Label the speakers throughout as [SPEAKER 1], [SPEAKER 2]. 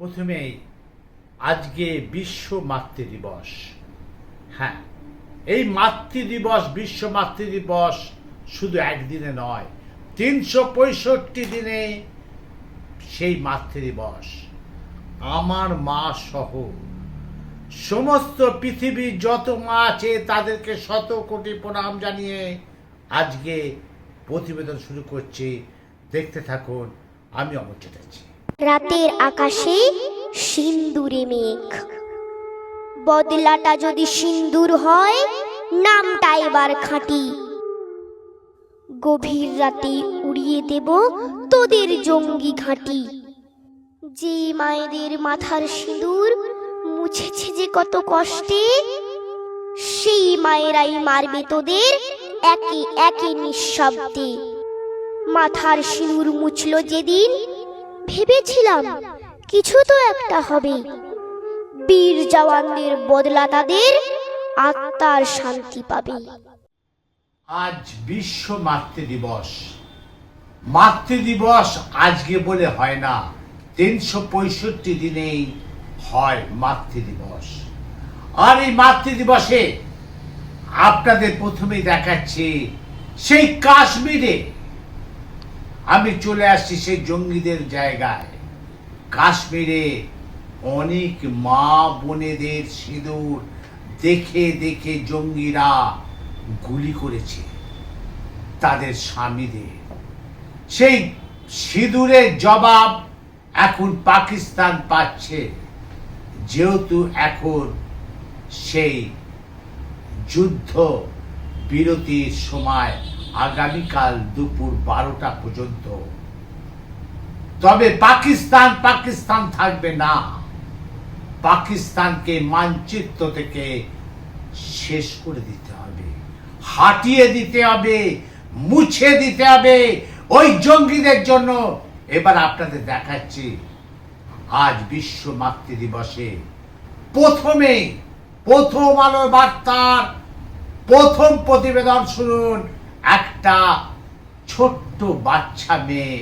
[SPEAKER 1] প্রথমেই আজকে বিশ্ব মাতৃ দিবস। হ্যাঁ এই মাতৃ দিবস, বিশ্ব মাতৃ দিবস শুধু একদিনে নয়, তিনশো পঁয়ষট্টি দিনে সেই মাতৃ দিবস। আমার মা সহ সমস্ত পৃথিবীর যত মা আছে তাদেরকে শত কোটি প্রণাম জানিয়ে আজকে প্রতিবেদন শুরু করছি। দেখতে থাকুন, আমি অমর চ্যাটার্জি।
[SPEAKER 2] রাতের আকাশে সিন্দুরে মেঘ। বদলাটা যদি সিন্দুর হয়, নামটা এবার খাঁটি। গভীর রাতে উড়িয়ে দেব তোদের জঙ্গি ঘাঁটি। যে মায়েদের মাথার সিঁদুর মুছেছে যে কত কষ্টে, সেই মায়েরাই মারবে তোদের একে একে নিঃশব্দে। মাথার সিঁদুর মুছল যেদিন ভেবেছিলাম কিছু তো একটা হবে। বীর জওয়ানদের বদলা তাদের আত্মার শান্তি পাবে।
[SPEAKER 1] আজ বিশ্ব মাতৃ দিবস। মাতৃ দিবস আজকে বলে হয় না, তিনশো পঁয়ষট্টি দিনেই হয় মাতৃ দিবস। আর এই মাতৃ দিবসে আপনাদের প্রথমেই দেখাচ্ছি সেই কাশ্মীরে আমি চলে আসছি সেই জঙ্গিদের জায়গায়। কাশ্মীরে অনেক মা বোনেদের সিঁদুর দেখে দেখে জঙ্গিরা গুলি করেছে তাদের স্বামীদের। সেই সিঁদুরের জবাব এখন পাকিস্তান পাচ্ছে, যেহেতু এখন সেই যুদ্ধ বিরতির সময়। আগামীকাল দুপুর বারোটা পর্যন্ত। তবে পাকিস্তান পাকিস্তান থাকবে না। পাকিস্তানকে মানচিত্র থেকে শেষ করে দিতে হবে। হাটিয়ে দিতে হবে, মুছে দিতে হবে ওই জঙ্গিদের জন্য। এবার আপনাদের দেখাচ্ছি, আজ বিশ্ব মাতৃ দিবসে। প্রথমে প্রথম আলো বার্তার প্রথম প্রতিবেদন শুনুন। একটা ছোট্ট বাচ্চা মেয়ে,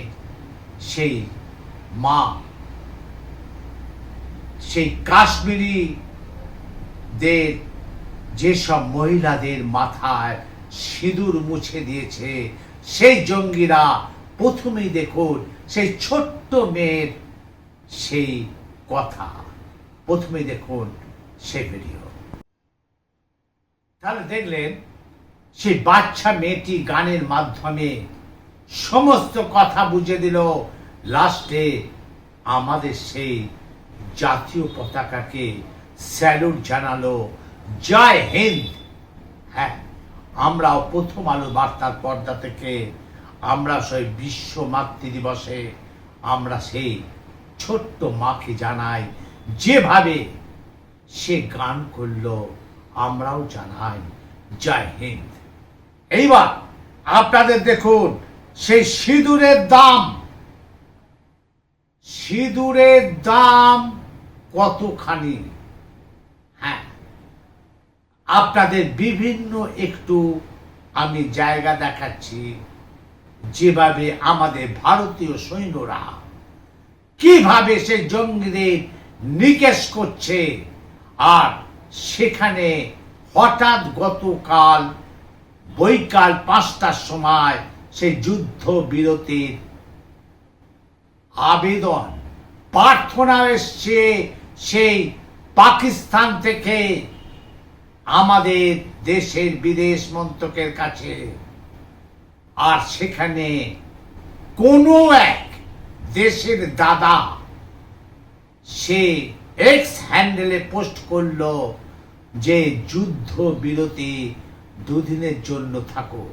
[SPEAKER 1] সেই মা, সেই কাশ্মীরি দের যেসব মহিলাদের মাথায় সিঁদুর মুছে দিয়েছে, সেই জঙ্গিরা প্রথমেই দেখুন সেই ছোট্ট মেয়ের সেই কথা। প্রথমেই দেখুন সে ভিডিও তাহলে দেখলেন সেই বাচ্চা মেয়েটি গানের মাধ্যমে সমস্ত কথা বুঝে দিল। লাস্টে আমাদের সেই জাতীয় পতাকাকে স্যালুট জানালো, জয় হিন্দ! হ্যাঁ আমরাও প্রথম আলো বার্তার পর্দা থেকে আমরা সেই বিশ্ব মাতৃদিবসে আমরা সেই ছোট্ট মাকে জানাই, যেভাবে সে গান করল, আমরাও জানাই, জয় হিন্দ! এইবার আপনাদের দেখুন, সেই সিঁদুরের দাম সিঁদুরের দাম কতখানি? হ্যাঁ আপনাদের বিভিন্ন একটু আমি জায়গা দেখাচ্ছি, যেভাবে আমাদের ভারতীয় সৈন্যরা কীভাবে সে জঙ্গিদের নিকেশ করছে, আর সেখানে হঠাৎ গতকাল বৈকাল পাঁচটার সময় সেই যুদ্ধ বিরতির আবেদন। প্রার্থনা এসছে সেই পাকিস্তান থেকে আমাদের দেশের বিদেশ মন্ত্রকের কাছে। আর সেখানে কোনো এক দেশের দাদা সে এক্স হ্যান্ডেলে পোস্ট করল যে যুদ্ধ বিরতি দুদিনের জন্য থাকুক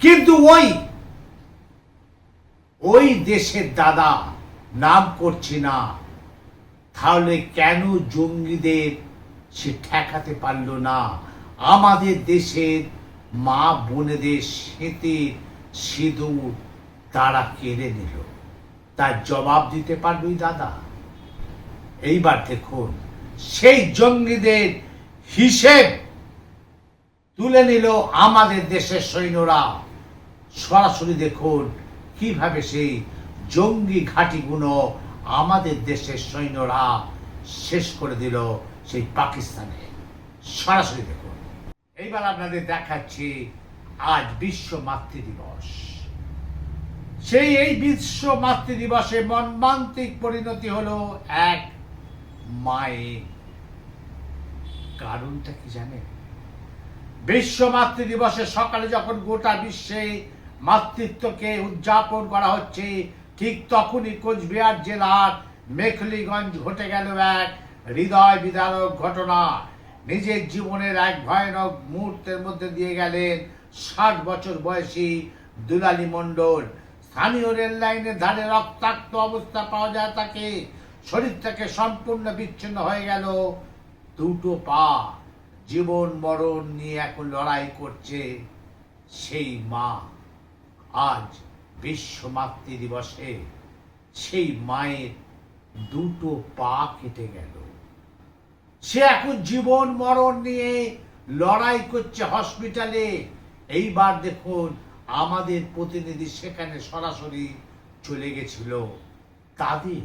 [SPEAKER 1] কিন্তু ওই ওই দেশের দাদা নাম করছি না। তাহলে কেন জঙ্গিদের সে ঠেকাতে পারল না? আমাদের দেশের মা বোনেদের স্মৃতির সিঁদুর তারা কেড়ে নিল। তার জবাব দিতে পারবে দাদা। এইবার দেখুন, সেই জঙ্গিদের হিসেব তুলে নিল আমাদের দেশের সৈন্যরা। সরাসরি দেখুন কীভাবে সেই জঙ্গি ঘাঁটিগুলো আমাদের দেশের সৈন্যরা শেষ করে দিল সেই পাকিস্তানে। সরাসরি দেখুন। এইবার আপনাদের দেখাচ্ছি আজ বিশ্ব মাতৃ দিবস। সেই এই বিশ্ব মাতৃ দিবসে মর্মান্তিক পরিণতি হলো এক মায়ের। কারণটা কি জানেন? বিশ্ব মাতৃ দিবসে সকালে যখন গোটা বিশ্বে মাতৃত্বকে উদযাপন করা হচ্ছে, ঠিক তখনই কোচবিহার জেলার মেখলিগঞ্জ ঘটে গেল এক হৃদয় বিদারক ঘটনা। নিজের জীবনের এক ভয়ানক মুহূর্তের মধ্যে দিয়ে গেলেন ষাট বছর বয়সী দুলালী মণ্ডল। স্থানীয় রেল লাইনের ধারে রক্তাক্ত অবস্থা পাওয়া যায় তাকে। শরীর থেকে সম্পূর্ণ বিচ্ছিন্ন হয়ে গেল দুটো পা। জীবন মরণ নিয়ে এখন লড়াই করছে সেই মা। আজ বিশ্ব মাতৃ দিবসে সেই মায়ের দুটো পা কেটে গেল। সে এখন জীবন মরণ নিয়ে লড়াই করছে হসপিটালে। এইবার দেখুন, আমাদের প্রতিনিধি সেখানে সরাসরি চলে গেছিল। তাদের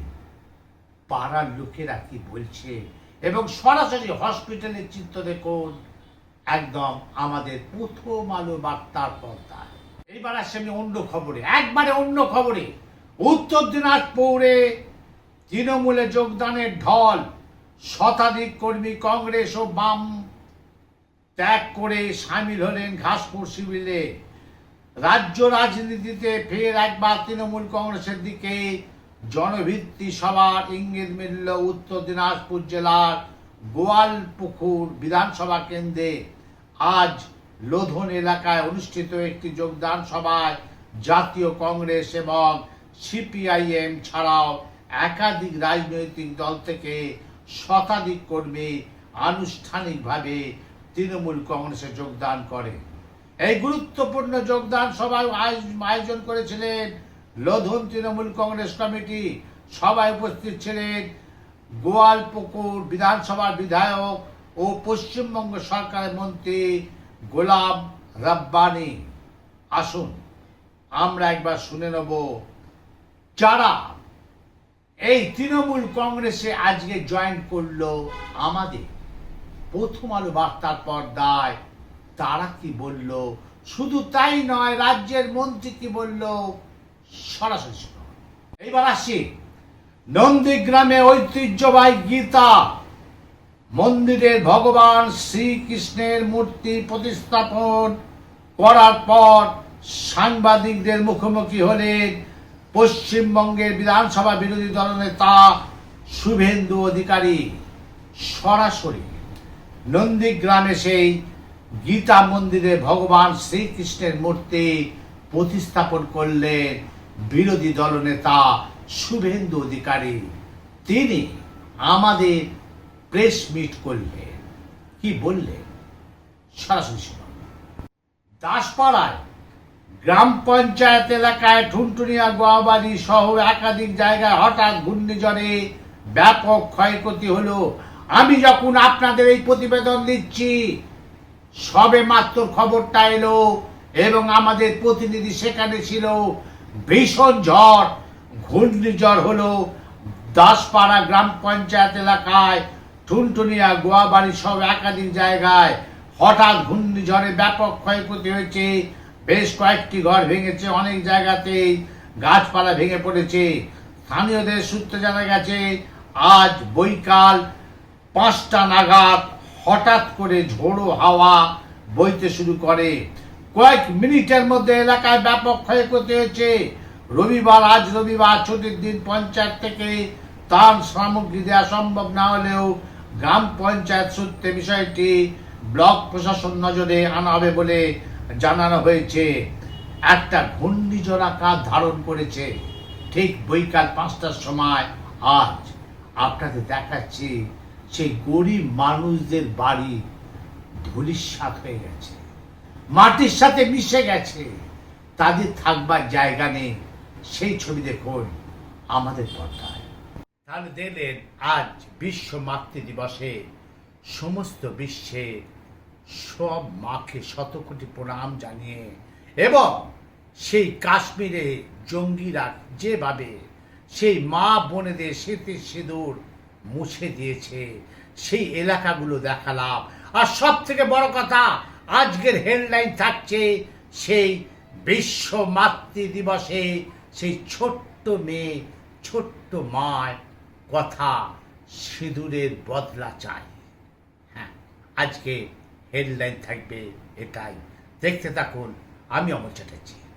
[SPEAKER 1] পাড়ার লোকেরা কি বলছে? এবং সরাসরি হসপিটালের চিত্র দেখুন, একদম আমাদের প্রথম আলো বার্তার পর্দায়। এইবার আসছে আমি অন্য খবরে, একবারে অন্য খবরে। উত্তর দিনাজপুরে তৃণমূলে যোগদানের ঢল, শতাধিক কর্মী কংগ্রেস ও বাম ত্যাগ করে সামিল হলেন ঘাসপুর শিবিরে রাজ্য রাজনীতিতে ফের একবার তৃণমূল কংগ্রেসের দিকে জনভিত্তি সভার ইঙ্গিত মিলল উত্তর দিনাজপুর জেলার গোয়ালপুকুর বিধানসভা কেন্দ্রে। আজ লোধন এলাকায় অনুষ্ঠিত একটি যোগদান সভায় জাতীয় কংগ্রেস এবং সিপিআইএম ছাড়াও একাধিক রাজনৈতিক দল থেকে শতাধিক কর্মী আনুষ্ঠানিকভাবে তৃণমূল কংগ্রেসে যোগদান করে। এই গুরুত্বপূর্ণ যোগদান সভায় আয়োজন করেছিলেন লোধন তৃণমূল কংগ্রেস কমিটি সভায় উপস্থিত ছিলেন গোয়ালপুকুর বিধানসভার বিধায়ক ও পশ্চিমবঙ্গ সরকারের মন্ত্রী গোলাম রাব্বানি। আসুন, আমরা একবার শুনে নেব যারা এই তৃণমূল কংগ্রেসে আজকে জয়েন করল আমাদের। প্রথম আলো বার্তার পর্দায় তারা কি বলল? শুধু তাই নয়, রাজ্যের মন্ত্রী কি বলল? সরাসরি। এইবার আসি। নন্দীগ্রামে ঐতিহ্যবাহী গীতা। মন্দিরে ভগবান শ্রীকৃষ্ণের মূর্তি প্রতিস্থাপন করার পর সাংবাদিকদের মুখোমুখি হলেন পশ্চিমবঙ্গের বিধানসভা বিরোধী দলনেতা শুভেন্দু অধিকারী সরাসরি নন্দীগ্রামে সেই গীতা মন্দিরে ভগবান শ্রীকৃষ্ণের মূর্তি প্রতিস্থাপন করলেন। বিরোধী দলনেতা শুভেন্দু অধিকারী, তিনি আমাদের প্রেস মিট করলেন। কি বললেন? সরাসরি দাসপাড়ায় গ্রাম পঞ্চায়েত এলাকায় ঠুনটুনিয়া গোয়াবাড়ি সহ একাধিক জায়গায় হঠাৎ ঘূর্ণিঝড়ে ব্যাপক ক্ষয়ক্ষতি হলো। আমি যখন আপনাদের এই প্রতিবেদন দিচ্ছি, সবে মাত্র খবরটা এলো এবং আমাদের প্রতিনিধি সেখানে ছিল। ভীষণ ঝড় ঘূর্ণিঝড় হলো দাসপাড়া গ্রাম পঞ্চায়েত এলাকায় ঠুনটুনিয়া গোয়াবাড়ি সব একাধিক জায়গায়। হঠাৎ ঘূর্ণিঝড়ে ব্যাপক ক্ষয়ক্ষতি হয়েছে। বেশ কয়েকটি ঘর ভেঙেছে অনেক জায়গাতেই, গাছপালা ভেঙে পড়েছে। স্থানীয়দের সূত্রে জানা গেছে, আজ বৈকাল পাঁচটা নাগাদ হঠাৎ করে ঝোড়ো হাওয়া বইতে শুরু করে। কয়েক মিনিটের মধ্যে এলাকায় ব্যাপক ক্ষয়ক্ষতি হয়েছে। রবিবার, আজ রবিবার ছুটির দিন পঞ্চায়েত থেকে ত্রাণ সামগ্রী দেওয়া সম্ভব না হলেও গ্রাম পঞ্চায়েত সূত্রে বিষয়টি ব্লক প্রশাসন নজরে আনা হবে বলে জানানো হয়েছে। একটা ঘূর্ণিঝড় আকার ধারণ করেছে। ঠিক বৈকাল পাঁচটার সময় আজ আপনাদের দেখাচ্ছি, সেই গরিব মানুষদের বাড়ি ধুলিস্বাদ হয়ে গেছে। মাটির সাথে মিশে গেছে। তাদের থাকবার জায়গা নেই। সেই ছবি দেখুন আমাদের পর্দায়। তাহলে দেখলেন, আজ বিশ্ব মাতৃ দিবসে সমস্ত বিশ্বে সব মাকে শত কোটি প্রণাম জানিয়ে এবং সেই কাশ্মীরে জঙ্গিরা যেভাবে সেই মা বোনেদের স্মৃতি সিঁদুর মুছে দিয়েছে, সেই এলাকাগুলো দেখালাম। আর সব থেকে বড় কথা আজকের হেডলাইন থাকছে সেই বিশ্ব মাতৃ দিবসে সেই ছোট্ট মেয়ে, ছোট্ট মায় কথা সিঁদুরের বদলা চাই হ্যাঁ আজকে হেডলাইন থাকবে এটাই। দেখতে থাকুন, আমি অমর চ্যাটার্জি।